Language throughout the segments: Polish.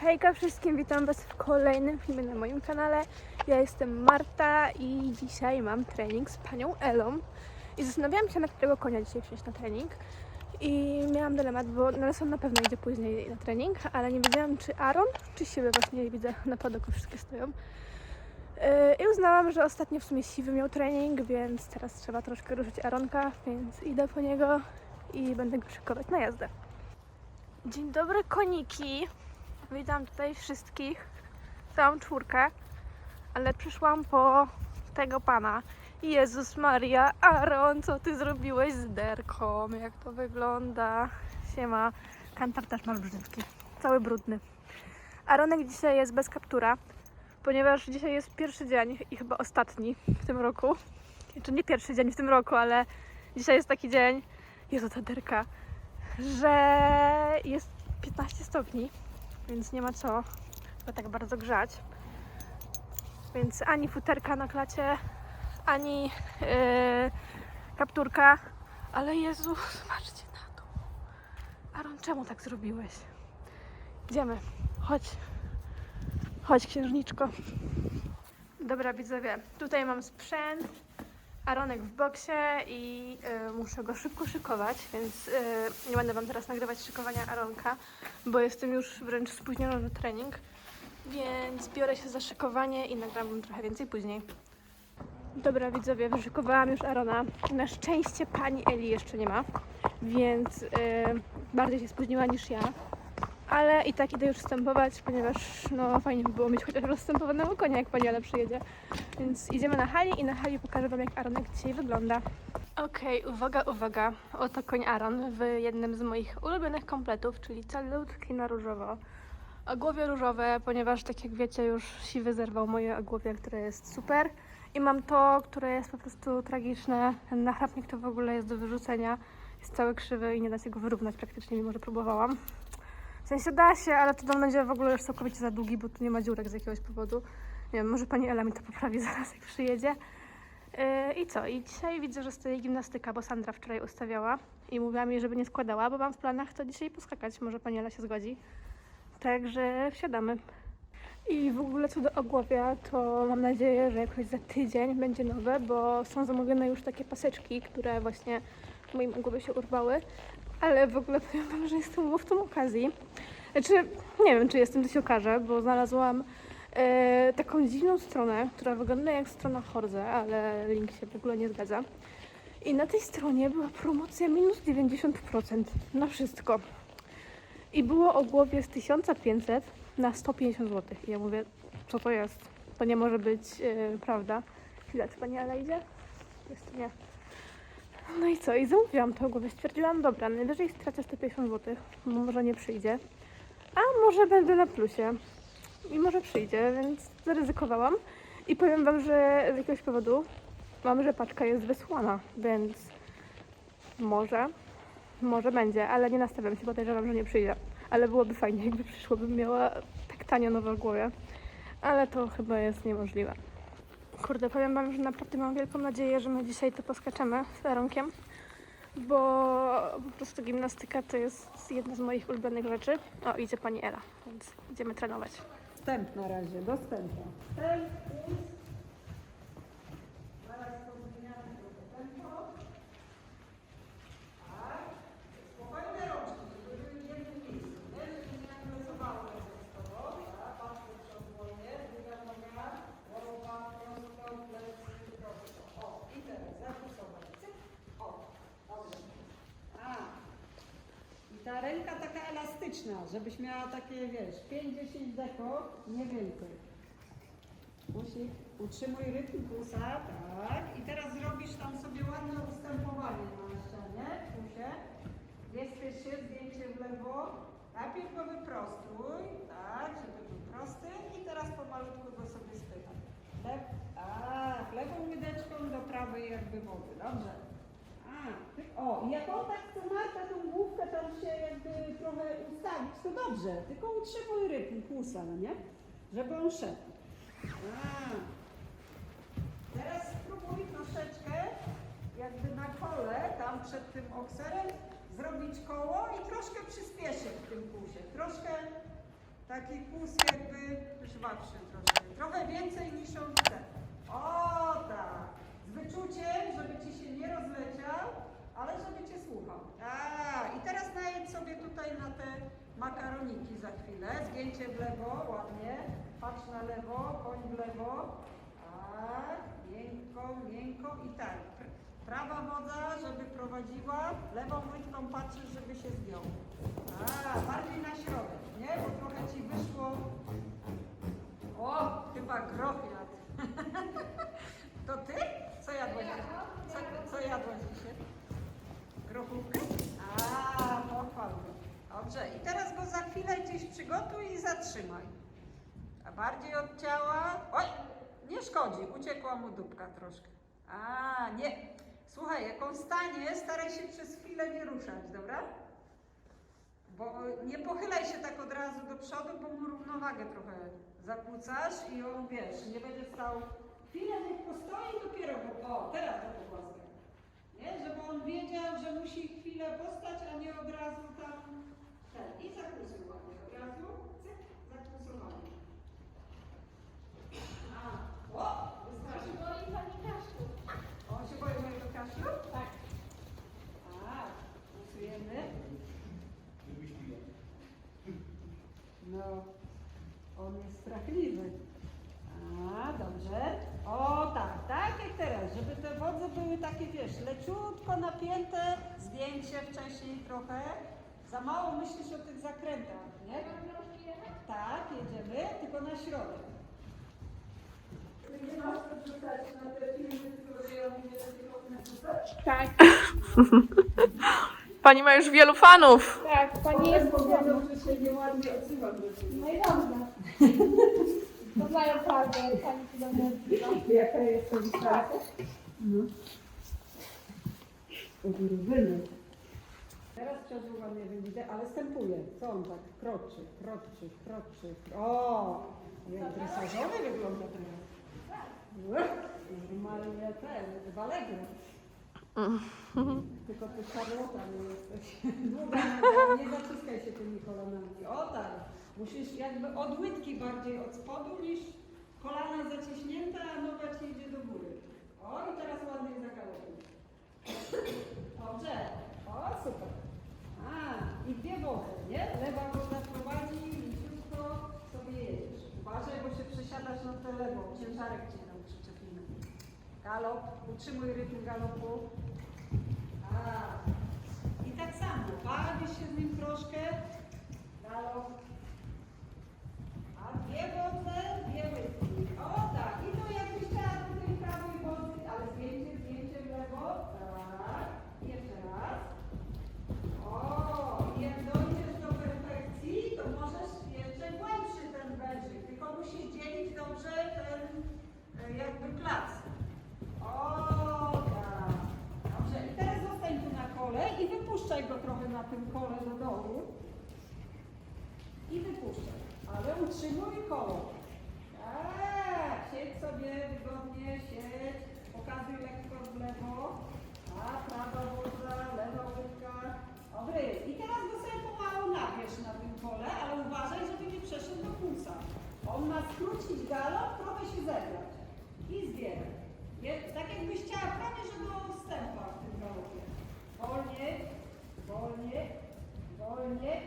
Hejka wszystkim, witam Was w kolejnym filmie na moim kanale. Ja jestem Marta i dzisiaj mam trening z panią Elą. I zastanawiałam się, na którego konia dzisiaj wsiąść na trening. I miałam dylemat, bo Nelson na pewno idzie później na trening, ale nie wiedziałam, czy Aaron, czy siebie właśnie widzę na padoku, wszystkie stoją. Yy, I uznałam, że ostatnio w sumie siwy miał trening, więc teraz trzeba troszkę ruszyć Aronka, więc idę po niego i będę go szykować na jazdę. Dzień dobry koniki. Witam tutaj wszystkich, całą czwórkę, ale przyszłam po tego pana. Jezus Maria, Aaron, co ty zrobiłeś z derką? Jak to wygląda? Siema. Kantar też masz brzydki, cały brudny. Aaronek dzisiaj jest bez kaptura, ponieważ dzisiaj jest pierwszy dzień i chyba ostatni w tym roku. Czy nie pierwszy dzień w tym roku, ale dzisiaj jest taki dzień, Jezu ta derka, że jest 15 stopni więc nie ma co go tak bardzo grzać. Więc ani futerka na klacie, ani yy, kapturka. Ale Jezu, zobaczcie na to. Aaron, czemu tak zrobiłeś? Idziemy. Chodź. Chodź, księżniczko. Dobra, widzowie, tutaj mam sprzęt. Aaronek w boksie i y, muszę go szybko szykować, więc y, nie będę Wam teraz nagrywać szykowania Aronka, bo jestem już wręcz spóźniona na trening, więc biorę się za szykowanie i nagram Wam trochę więcej później. Dobra widzowie, wyszykowałam już Arona. Na szczęście pani Eli jeszcze nie ma, więc y, bardziej się spóźniła niż ja. Ale i tak idę już wstępować, ponieważ no fajnie by było mieć chociaż rozstępowanego konia, jak pani Ela przyjedzie. Więc idziemy na hali i na hali pokażę Wam, jak Aaronek dzisiaj wygląda. Okej, uwaga, uwaga. Oto koń Aaron w jednym z moich ulubionych kompletów, czyli calutki na różowo. Ogłowie różowe, ponieważ tak jak wiecie, już siwy zerwał moje ogłowie, które jest super. I mam to, które jest po prostu tragiczne. Ten nachrapnik to w ogóle jest do wyrzucenia. Jest cały krzywy i nie da się go wyrównać praktycznie, mimo że próbowałam. W sensie da się, ale to będzie w ogóle już całkowicie za długi, bo tu nie ma dziurek z jakiegoś powodu. Nie wiem, może pani Ela mi to poprawi zaraz, jak przyjedzie. Yy, I co? I dzisiaj widzę, że stoi gimnastyka, bo Sandra wczoraj ustawiała i mówiła mi, żeby nie składała, bo mam w planach to dzisiaj poskakać. Może pani Ela się zgodzi. Także wsiadamy. I w ogóle co do ogłowia, to mam nadzieję, że jakoś za tydzień będzie nowe, bo są zamówione już takie paseczki, które właśnie w moim ogłowie się urwały. Ale w ogóle powiem wam, że jestem łowcą okazji. Znaczy, nie wiem, czy jestem, to się okaże, bo znalazłam e, taką dziwną stronę, która wygląda jak strona Horze, ale link się w ogóle nie zgadza. I na tej stronie była promocja minus 90% na wszystko. I było o głowie z 1500 na 150 zł. I ja mówię, co to jest? To nie może być e, prawda. Chwila, czy pani Ala idzie? Jest nie. No i co? I zamówiłam to głowę. Stwierdziłam, dobra, najwyżej stracę 150 zł, bo może nie przyjdzie. A może będę na plusie. I może przyjdzie, więc zaryzykowałam. I powiem Wam, że z jakiegoś powodu mam, że paczka jest wysłana, więc może, może będzie, ale nie nastawiam się, podejrzewam, że nie przyjdzie. Ale byłoby fajnie, jakby przyszło, bym miała tak tanio nowe w głowie. Ale to chyba jest niemożliwe. Kurde, powiem Wam, że naprawdę mam wielką nadzieję, że my dzisiaj to poskaczemy z Aronkiem, bo po prostu gimnastyka to jest jedna z moich ulubionych rzeczy. O, idzie Pani Ela, więc idziemy trenować. Wstęp na razie, dostępna. Ta ręka taka elastyczna, żebyś miała takie, wiesz, 5-10 deko, nie więcej. Musi, utrzymuj rytm pulsa, tak. I teraz zrobisz tam sobie ładne ustępowanie na ścianie, pusie. Wieszysz się, zdjęcie w lewo. Najpierw go wyprostuj, tak, żeby był prosty. I teraz pomalutku go sobie spychaj. Lew, tak, lewą łydeczką do prawej jakby wody, dobrze. O, i jak on tak chce Marta tą główkę tam się jakby trochę ustawić, to dobrze, tylko utrzymuj rytm pulsa, no nie? Żeby on szedł. A. Teraz spróbuj troszeczkę jakby na kole, tam przed tym okserem, zrobić koło i troszkę przyspieszyć w tym pulsie. Troszkę Taki kłus jakby żwawszy troszkę. Trochę więcej niż on chce. O tak. Z wyczuciem, żeby ci się nie rozleciał, ale żeby cię słuchał. A, i teraz najedź sobie tutaj na te makaroniki za chwilę. Zgięcie w lewo, ładnie. Patrz na lewo, koń w lewo. Tak, miękko, miękko i tak. Pr- Prawa wodza, żeby prowadziła, lewą łydką patrzysz, żeby się zdjął. A, bardziej na środek, nie? Bo trochę ci wyszło. O, chyba groch jadł. To ty? Co jadłaś? Co, co jadłaś dzisiaj? Grochówkę? A, pochwal go. Dobrze, i teraz go za chwilę gdzieś przygotuj i zatrzymaj. A bardziej od ciała. Oj, nie szkodzi, uciekła mu dupka troszkę. A, nie. Słuchaj, jak on stanie, staraj się przez chwilę nie ruszać, dobra? Bo nie pochylaj się tak od razu do przodu, bo mu równowagę trochę zakłócasz i on, wiesz, nie będzie stał. Chwilę niech postoi, dopiero go, o, teraz go pogłaskaj. Nie, żeby on wiedział, że musi chwilę postać, a nie od razu tam ten. I zakłusuj ładnie, od razu, cyk, zakłusowany. A, o, wystarczy. On się boi mojego kaszlu? Tak. A, głosujemy. No, on jest strachliwy. A, dobrze. O, tak, tak jak teraz, żeby te wodze były takie, wiesz, leciutko napięte, zdjęcie wcześniej trochę. Za mało myślisz o tych zakrętach, nie? Tak, jedziemy, tylko na środek. Tak, Pani ma już wielu fanów. tak, pani jest że się nieładnie do ciebie. No i dobrze. Poznają prawdę, pani się dobrze odzywa. Jaka jest to distancja? No. Uwyny. Teraz przodu ładnie widzę, ale stępuje. Co on tak kroczy, kroczy, kroczy. O! Jak dresażowy wygląda teraz. Normalnie ten, walegro. Tylko ty Charlotta nie jesteś. Długa nie zaciskaj się tymi kolanami. O tak. Musisz jakby od łydki bardziej od spodu niż kolana zaciśnięte, a noga ci Galop, utrzymuj rytm galopu. Tak. I tak samo, bawisz się z nim troszkę. Galop. A dwie wodne, dwie łydki. O tak, i to jakbyś chciała do tej prawej wody, ale zdjęcie, zdjęcie w lewo. Tak. I Jeszcze raz. O, i jak dojdziesz do perfekcji, to możesz jeszcze głębszy ten wężyk, tylko musisz dzielić dobrze ten e, jakby plac. Tak. Dobrze, i teraz zostań tu na kole i wypuszczaj go trochę na tym kole do dołu. I wypuszczaj, ale utrzymuj koło. Tak, siedź sobie wygodnie, siedź, pokazuj lekko w lewo. A, prawa wodza, lewa łydka. Dobry, i teraz go sobie pomału nabierz na tym kole, ale uważaj, żeby nie przeszedł do pulsa. On ma skrócić galop, trochę się zebrać. I zbieraj. Je- Tak jakbyś chciała prawie, żeby on wstępał w tym galopie. Wolniej, wolniej, wolniej, wolniej.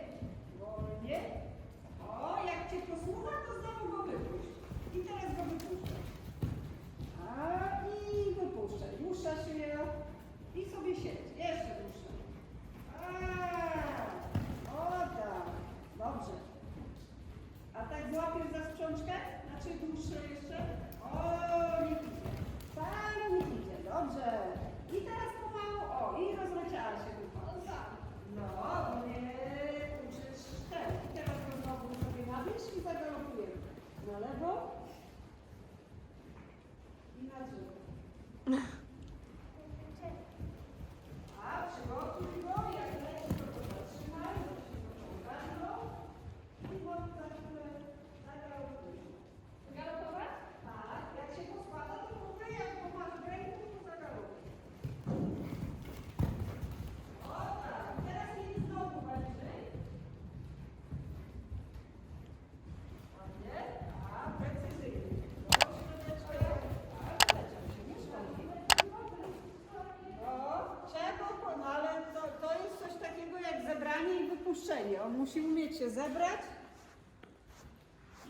Się zebrać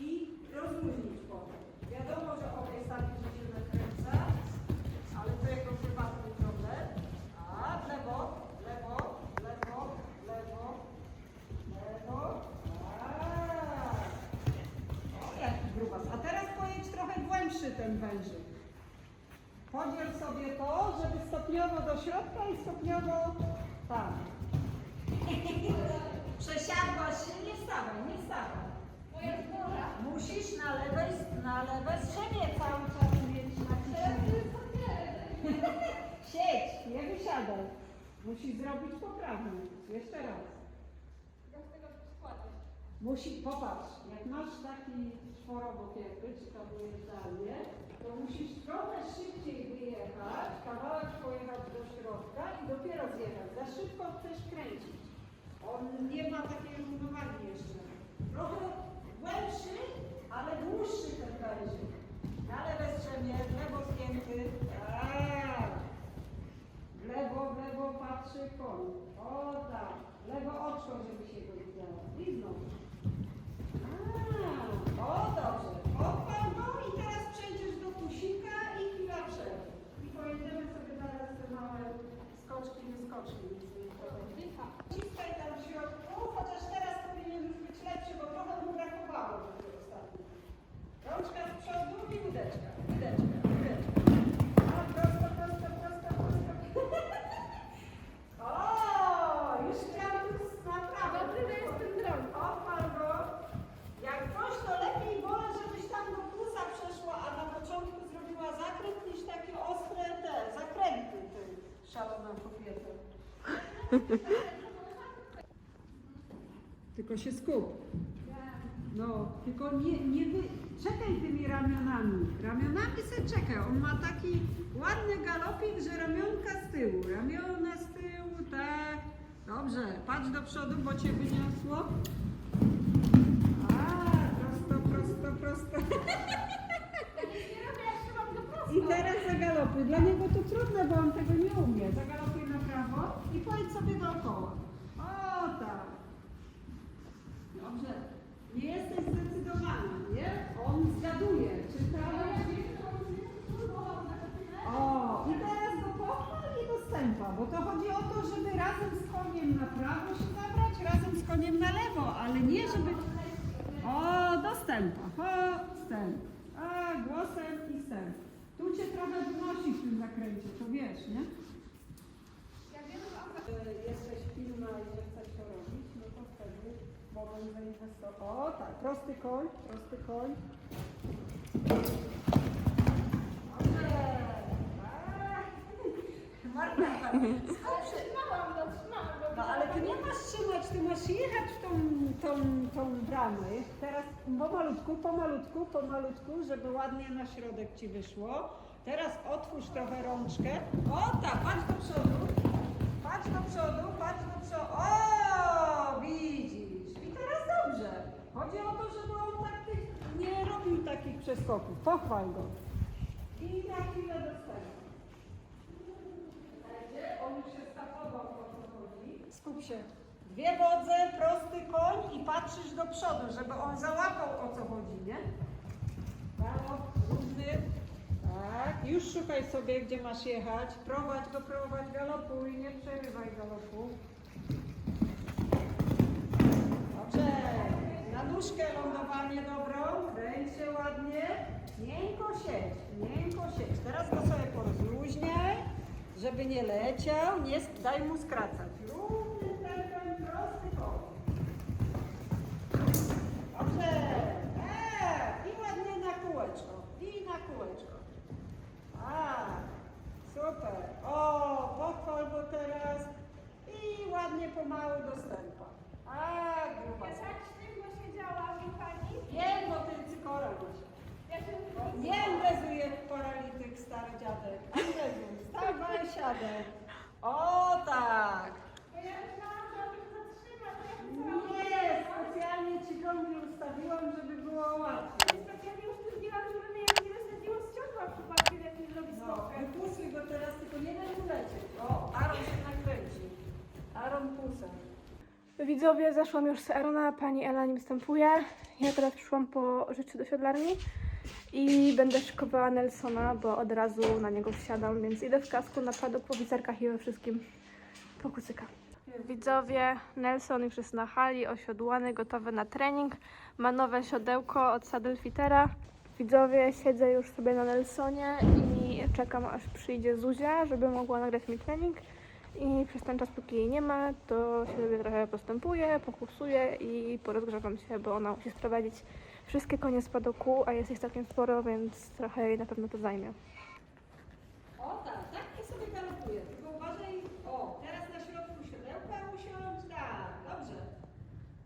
i rozluźnić potem. Wiadomo, że obie sami się nakręca, ale to jego prywatny problem. A, w lewo, w lewo, w lewo, w lewo, w lewo. Tak. O, jaki grubas. A teraz pojedź trochę głębszy ten wężyk. Podziel sobie to, żeby stopniowo do środka i stopniowo tam. Przesiadłaś się, nie wstawaj, nie wstawaj. Musisz na na lewe strzemie cały czas mieć naciśnięte. Siedź, nie wysiadaj. Musisz zrobić poprawnie. Jeszcze raz. Musi, popatrz, jak masz taki czworobok jakby, czy tam wyjeżdżalnie, to musisz trochę szybciej wyjechać, kawałek pojechać do środka i dopiero zjechać. Za szybko chcesz kręcić. On nie ma takiej równowagi jeszcze. Trochę głębszy, ale dłuższy ten wężyk. Strzemie, w lewo zgięty. Tak. W lewo, w lewo patrzy koń. O tak. Lewo oczko, żeby się go widziało. I znowu. A, O dobrze. Odpal go i teraz przejdziesz do kusika i chwila przerwy. I pojedziemy sobie zaraz te małe skoczki, nie skoczki. Ciskaj tam w środku, chociaż teraz powinien już być lepszy, bo trochę mu brakowało do tej ostatniej. Rączka z przodu i łydeczka, łydeczka, łydeczka. A, prosto, prosto, prosto, prosto. O, już chciałam tu naprawdę. Dobry, że jestem drogi. Odpal go. Jak coś, to lepiej wolę, żebyś tam do plusa przeszła, a na początku zrobiła zakręt niż takie ostre te, zakręty, ty szalona kobieta. Tylko się skup. No, tylko nie, nie wy... czekaj tymi ramionami. Ramionami se czekaj. On ma taki ładny galopik, że ramionka z tyłu. Ramiona z tyłu, tak. Dobrze, patrz do przodu, bo cię wyniosło. A, prosto, prosto, prosto. I teraz zagalopuj. Dla niego to trudne, bo on tego nie umie. Zagalopuj na prawo i pojedź sobie dookoła. O, tak. Dobrze. Nie jesteś nie? On zgaduje, czy prawo, czy... O, i teraz go pochwal i dostępa, bo to chodzi o to, żeby razem z koniem na prawo się zabrać, razem z koniem na lewo, ale nie żeby... O, dostępa, postęp. A, głosem i stęp. Tu cię trochę wynosi w tym zakręcie, to wiesz, nie? Jesteś pilna i że chcesz to robić, no to wtedy O tak, prosty koń, prosty koń. Marta, Trzymałam go, trzymałam go. no ale ty nie masz trzymać, ty masz jechać w tą, tą, tą bramę. Teraz pomalutku, pomalutku, pomalutku, żeby ładnie na środek ci wyszło. Teraz otwórz trochę rączkę. O tak, patrz do przodu. Patrz do przodu, patrz do przodu. O, widzisz. I. Chodzi o to, żeby on tak tych, nie robił takich przeskoków. Pochwal go. I na chwilę dostępu. On już się stakował, o co chodzi. Skup się. Dwie wodze, prosty koń i patrzysz do przodu, żeby on załapał o co chodzi, nie? Galop, równy. Tak, już szukaj sobie, gdzie masz jechać. Prowadź go, prowadź, galopuj, nie przerywaj galopu. Dobrze. Nóżkę lądowanie dobrą. Kręć się ładnie. Miękko siedź, miękko siedź. Teraz go sobie porozluźniaj, żeby nie leciał. Nie, daj mu skracać. Równy tempem, prosty koń. Dobrze. E, I ładnie na kółeczko. I na kółeczko. A, super. O, pochwal go teraz. I ładnie pomału dostępa. A, gruba. Ja tak sztywno siedziałam, wie pani. Wiem, bo ty cykora masz. Ja się Nie angażuje paralityk, stary dziadek. Angażuj. Stawaj, siadaj. O, tak. Bo ja myślałam, że on mnie zatrzyma, to ja myślałam, Nie, specjalnie ci ciągnie ustawiłam, żeby było łatwiej. Specjalnie usztywniłam, żeby mnie nie wysadziło z ciągła w przypadku, jak nie zrobi No, skokę. wypusuj go teraz, tylko nie daj mu lecieć. O, Aaron się nakręci. Aaron pusa. Widzowie, zeszłam już z Erona, pani Ela nie występuje. Ja teraz przyszłam po rzeczy do siodlarni i będę szykowała Nelsona, bo od razu na niego wsiadam, więc idę w kasku, na padok, po wizerkach i we wszystkim po kucyka. Widzowie, Nelson już jest na hali, osiodłany, gotowy na trening. Ma nowe siodełko od Saddlefittera. Widzowie, siedzę już sobie na Nelsonie i czekam aż przyjdzie Zuzia, żeby mogła nagrać mi trening. I przez ten czas, póki jej nie ma, to się sobie trochę postępuję, pokusuję i porozgrzewam się, bo ona musi sprowadzić wszystkie konie z padoku, a jest ich całkiem sporo, więc trochę jej na pewno to zajmie. O tak, tak niech sobie galopuje. Tylko uważaj, o, teraz na środku siodełka usiądź, tak, dobrze.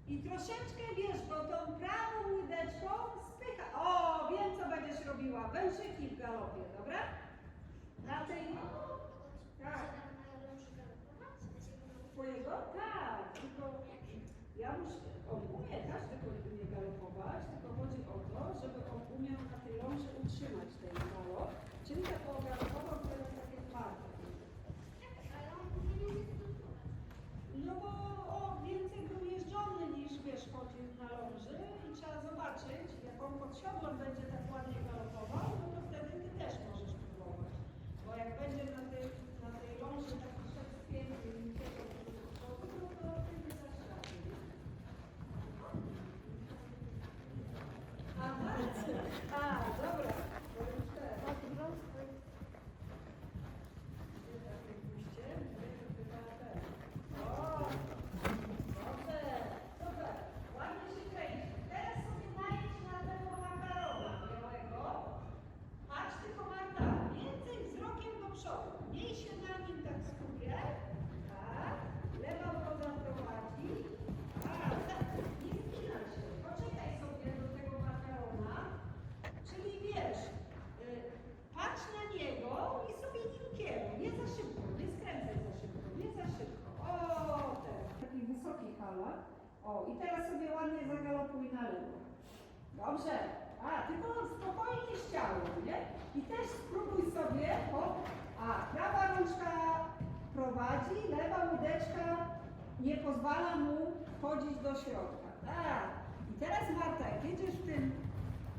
I troszeczkę, wiesz, bo tą prawą łydeczką spycha. O, wiem co będziesz robiła. Wężyki w galopie, dobra? Na tej... Tak. Twojego? Tak, tylko ja muszę, on umie, każdy umie tylko chodzi o to, żeby on umiał na tej ląży utrzymać ten galop, czyli taką galopował teraz takie twarde. No bo o, więcej był jeżdżony niż wiesz, chodził na ląży i trzeba zobaczyć, jak on pod siodłem będzie tak ładnie galopował, no to wtedy ty też możesz próbować. Bo jak będzie na tej, na tej ląży taki szedł piękny i uciekał do przodu, no to ty nie dasz rady. nie? A, bardzo. A, dobra. To już teraz. Puśćcie, chyba ten. O, dobrze, super. Ładnie się kręci. Teraz sobie najedź na tego makarona białego. Patrz tylko Marta, więcej wzrokiem do przodu. Miej się na nim tak skupię. Tak. Lewa noga prowadzi. Tak, tak. Nie spinaj się. Poczekaj sobie do tego makarona. Czyli wiesz, y, patrz na niego i sobie nim kieruj. Nie za szybko, nie skręcaj za szybko, nie za szybko. O, teraz. Taki wysoki halak. O, i teraz sobie ładnie zagalopuj na lewo. Dobrze. A, tylko spokojnie z ciałem, nie? I też spróbuj sobie, hop. A, prawa rączka prowadzi, lewa łydeczka nie pozwala mu wchodzić do środka. Tak. I teraz Marta, jak jedziesz w tym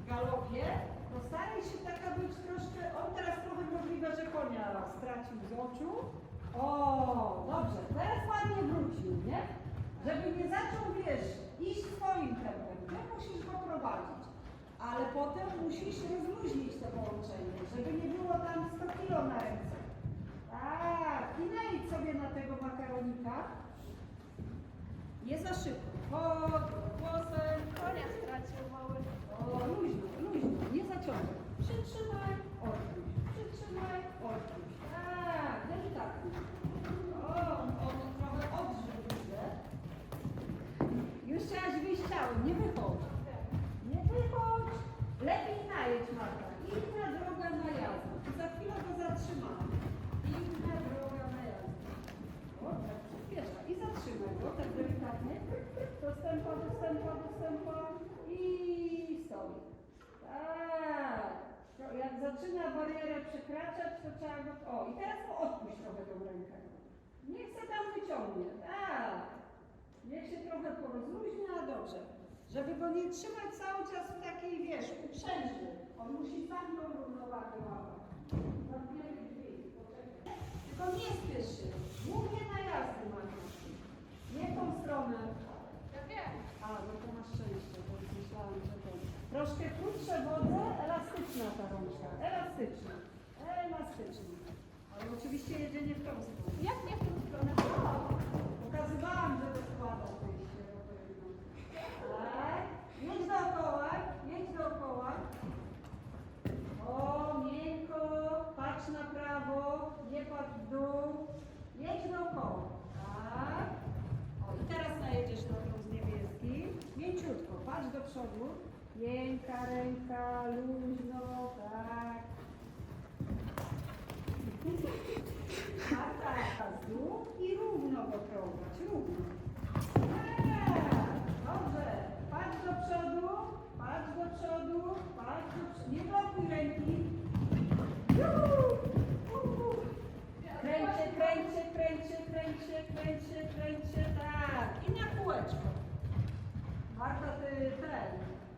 galopie, to staraj się taka być troszkę, on teraz trochę możliwe, że konia stracił z oczu. O, dobrze, teraz ładnie wrócił, nie? Żeby nie zaczął, wiesz, iść swoim tempem, ty musisz go prowadzić. Ale potem musisz rozluźnić to połączenie, żeby nie było tam 100 kilo na ręce. Tak, i najdź sobie na tego makaronika. Nie za szybko. Pod głosem. Konia stracił mały. O, luźno, luźno, nie zaciągaj. Przytrzymaj, odpuść. Przytrzymaj, odpuść. Tak, delikatnie. O, on trochę odżył, widzę. Już chciałaś wyjść ciałem, nie wychodź. Nie wychodź. Lepiej najedź, Marta. Inna droga na jazdę. Za chwilę go zatrzymamy. Inna droga na jazdę. O, tak przyspiesza. I zatrzymaj go, tak delikatnie. Dostępa, dostępa, dostępa. I stoi. Tak. To Jak zaczyna barierę trzeba go... O, i teraz mu odpuść trochę tą rękę. Niech se tam wyciągnie. Tak. Niech się trochę porozluźnia, dobrze. Żeby go nie trzymać cały czas w takiej, wiesz, uprzęży. On musi sam tą równowagę łapać. Tylko nie spiesz się. Głównie na jazdy masz. Nie w tą stronę. Ja wiem. A, no to masz szczęście, bo myślałam, że to... Troszkę krótsze wodze, elastyczna ta rączka. Elastyczna. Elastyczna. Ale oczywiście jedzienie w tą stronę. Jak nie w tą stronę? Pokazywałam, że to składa wyjście. Tak. Jedź dookoła, jedź dookoła. O, miękko, patrz na prawo, nie patrz w dół. Jedź dookoła. Tak. O, i teraz najedziesz na tą z niebieskim. Mięciutko, patrz do przodu. Miękka ręka, luźno, tak.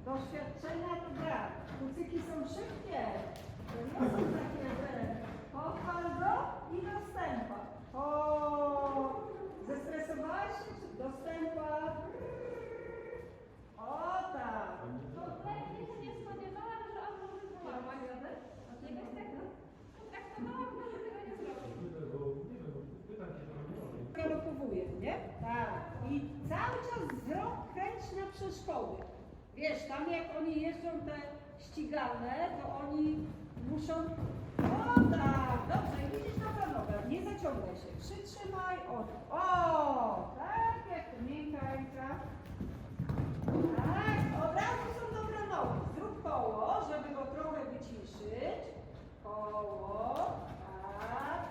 Doświadczenia to brak. Kucyki są szybkie. Nie są takie, że pochwal go i dostępa. O, zestresowałaś się? czy Dostępa. O tak. Kompletnie się nie spodziewałam, że on może załapać. Jakoś tak potraktowałam go, że tego nie zrobił. galopowuje, nie? Tak. I cały czas wzrok kręć na przeszkody. Wiesz, tam jak oni jeżdżą te ścigalne, to oni muszą... O tak, dobrze, widzisz dobra noga, nie zaciągaj się. Przytrzymaj, o, o, tak jak to miękka ręka. Tak, od razu są dobre nogi. Zrób koło, żeby go trochę wyciszyć. Koło,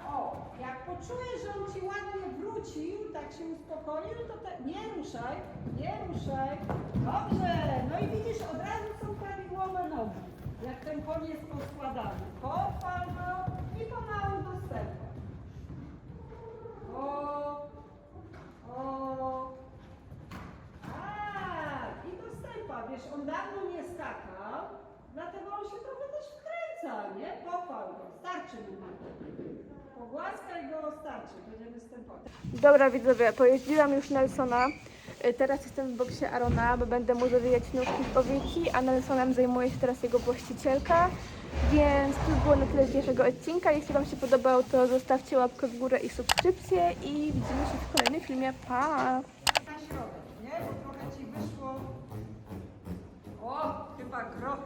o. Jak poczujesz, że on ci ładnie wrócił, tak się uspokoił, to te, nie ruszaj, nie ruszaj. Dobrze, no i widzisz, od razu są prawidłowe nogi. Jak ten koń jest poskładany. Pochwal go i pomału dostępna. O, o, tak, i dostępa. Wiesz, on dawno nie skakał, dlatego on się trochę też wkręca, nie? Pochwal go, starczy mu na to. Pogłaskaj go, starczy, będzie występować. Dobra widzowie, pojeździłam już Nelsona. Y, Teraz jestem w boksie Arona, bo będę mu zawijać nóżki w powieki, a Nelsonem zajmuje się teraz jego właścicielka. Więc to było na tyle dzisiejszego odcinka. Jeśli Wam się podobał, to zostawcie łapkę w górę i subskrypcję i widzimy się w kolejnym filmie. Pa! Na środek, nie? Bo trochę ci wyszło. O, chyba groch